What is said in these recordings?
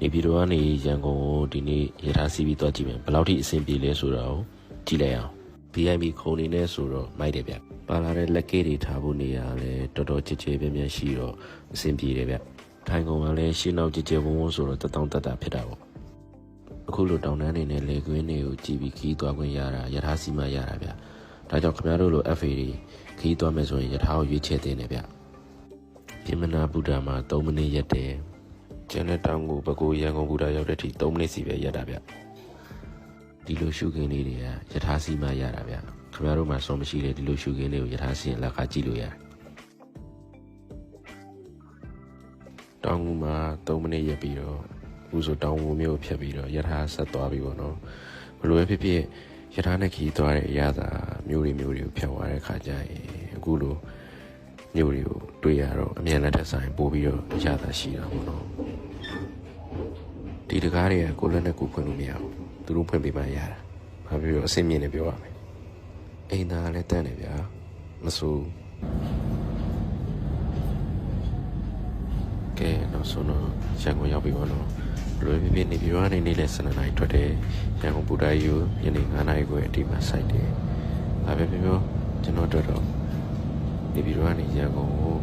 နေပြည်တော်ကနေရန်ကုန်ကိုဒီနေ့ရထားစီးပြီးသွားကြည့်မယ်ဘယ်လောက်ထိအဆင်ပြေလဲဆိုတော့ကြည့်လိုက်အောင် VIP ခုံနေနေဆိုတော့မိုက်တယ်ဗျပါလာတဲ့လက်ကေးတွေထားဖို့နေရလဲတော်တော်ကြည်ကြဲပြင်းပြင်းရှိတော့အဆင်ပြေတယ်ဗျထိုင်ကုန်ကလည်းရှင်းနောက်ကြည်ကြဲဝုန်းဝုန်းဆိုတော့တတောင်းတက်တာဖြစ်တာပေါ့အခုလိုတောင်တန်းနေနဲ့လေကွင်းတွေကိုကြည်ပြီးခီးသွားခွင့်ရတာရထားစီးမှရတာဗျဒါကြောင့်ခင်ဗျားတို့လို FA တွေခီးသွားမယ်ဆိုရင်ရထားကိုရွေးချယ်တင်တယ်ဗျပြင်မနာဗုဒ္ဓမှာ3မိနစ်ရက်တယ် ကျန်တဲ့တောင်ကိုဘကိုရန်ကုန်ဗုဒ္ဓရောက်တဲ့အထိ3မိနစ်စီပဲရက်တာဗျဒီလိုရှုခင်းလေးတွေကယထာစီမရတာဗျခင်ဗျားတို့မှစောမရှိတဲ့ဒီလိုရှုခင်းလေးကိုယထာစီရင်လက်ခါကြည့်လို့ရတယ်တောင်ကူမှာ3မိနစ်ရက်ပြီးတော့အခုဆိုတောင်ကူမျိုးဖြတ်ပြီးတော့ယထာဆက်သွားပြီပေါ့နော်ဘယ်လိုပဲဖြစ်ဖြစ်ယထာနဲ့ခီးသွားတဲ့အရာသာမျိုးတွေမျိုးတွေကိုဖြတ်သွားတဲ့ခါကျရင်အခုလိုမျိုးတွေကိုတွေ့ရတော့အမြန်လက်ထက်ဆိုင်ပို့ပြီးတော့အရာသာရှိတာပေါ့နော် ဒီတကားတွေကကိုယ်လက်နဲ့ကိုယ်ဖွင့်လို့မရဘူးသူတို့ဖွင့်ပေးမှရတာဘာဖြစ်လို့အဆင်မြင့်နေပြောရမယ်အိမ်သားကလည်းတန်းနေဗျာမဆိုးကဲနောက်ဆုံးတော့ရန်ကုန်ရောက်ပြီပေါ့နော်ဘယ်လိုဖြစ်ဖြစ်နေပြီးတော့နေနေလဲ12နာရီထွက်တယ်ရန်ကုန်ဘူတာယူညနေ9နာရီကိုအတိမဆိုင်တယ်ဘာပဲပြောပြောကျွန်တော်တို့တော့နေပြီးတော့နေရန်ကုန်ကို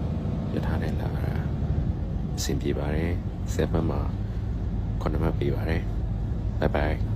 ရထားနဲ့လာတာအဆင်ပြေပါတယ်7မှာ ခုနမှပေးပါတယ် bye bye